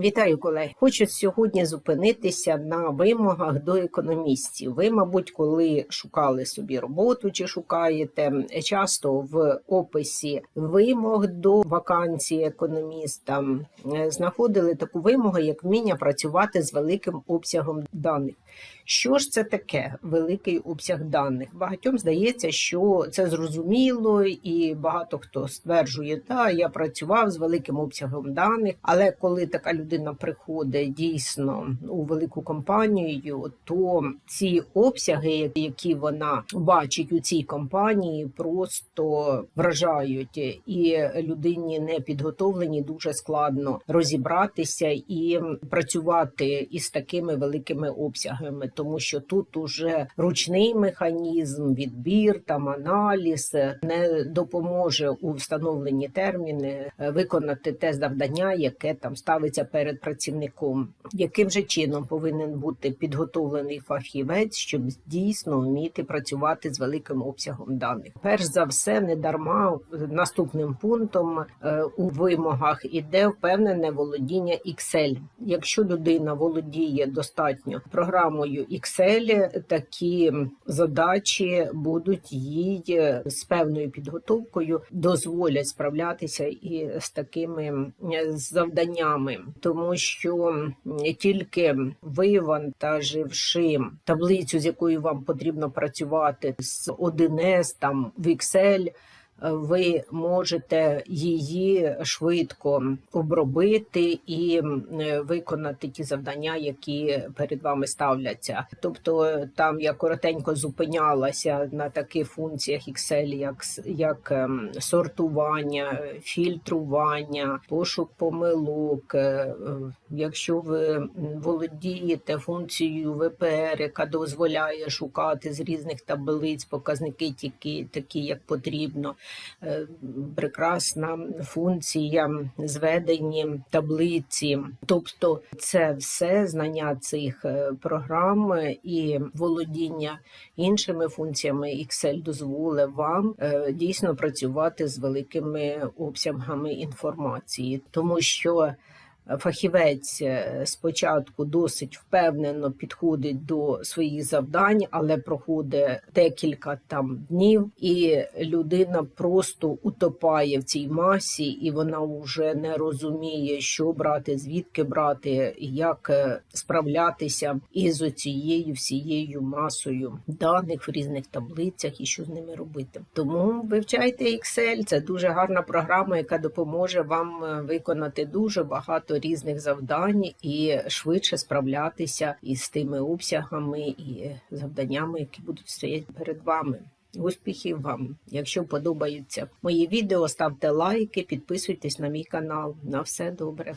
Вітаю колеги. Хочу сьогодні зупинитися на вимогах до економістів. Ви, мабуть, коли шукали собі роботу чи шукаєте, часто в описі вимог до вакансії економіста е, знаходили таку вимогу, як вміння працювати з великим обсягом даних. Що ж це таке великий обсяг даних? Багатьом здається, що це зрозуміло, і багато хто стверджує, та я працював з великим обсягом даних, але коли така людина приходить дійсно у велику компанію, то ці обсяги, які вона бачить у цій компанії, просто вражають, і людині не підготовлені дуже складно розібратися і працювати із такими великими обсягами, тому що тут уже ручний механізм, відбір там аналіз не допоможе у встановленні терміни е, виконати те завдання, яке там ставиться перед працівником. Яким же чином повинен бути підготовлений фахівець, щоб дійсно вміти працювати з великим обсягом даних? Перш за все, не дарма наступним пунктом е, у вимогах іде впевнене володіння Excel. Якщо людина володіє достатньо програмою Excel, такі задачі будуть їй е, з певною підготовкою дозволять справлятися і з такими е, завданнями, тому що тільки вивантаживши таблицю, з якою вам потрібно працювати з 1С там в Excel, ви можете її швидко обробити і виконати ті завдання, які перед вами ставляться. Тобто, там я коротенько зупинялася на таких функціях Excel, як, як ем, сортування, фільтрування, пошук помилок. Е, е, Якщо ви володієте функцією ВПР, яка дозволяє шукати з різних таблиць показники тільки такі, як потрібно. Е, прекрасна функція зведені таблиці. Тобто, це все знання цих е, програм і володіння іншими функціями Excel дозволить вам е, дійсно працювати з великими обсягами інформації, тому що Фахівець е, спочатку досить впевнено підходить до своїх завдань, але проходить декілька там днів, і людина просто утопає в цій масі, і вона вже не розуміє, що брати, звідки брати, як е, справлятися із оцією всією масою даних в різних таблицях і що з ними робити. Тому вивчайте Excel, це дуже гарна програма, яка допоможе вам е, виконати дуже різних завдань і швидше справлятися із тими обсягами і завданнями, які будуть стояти перед вами. Успіхів вам! Якщо подобаються мої відео, ставте лайки, підписуйтесь на мій канал. На все добре.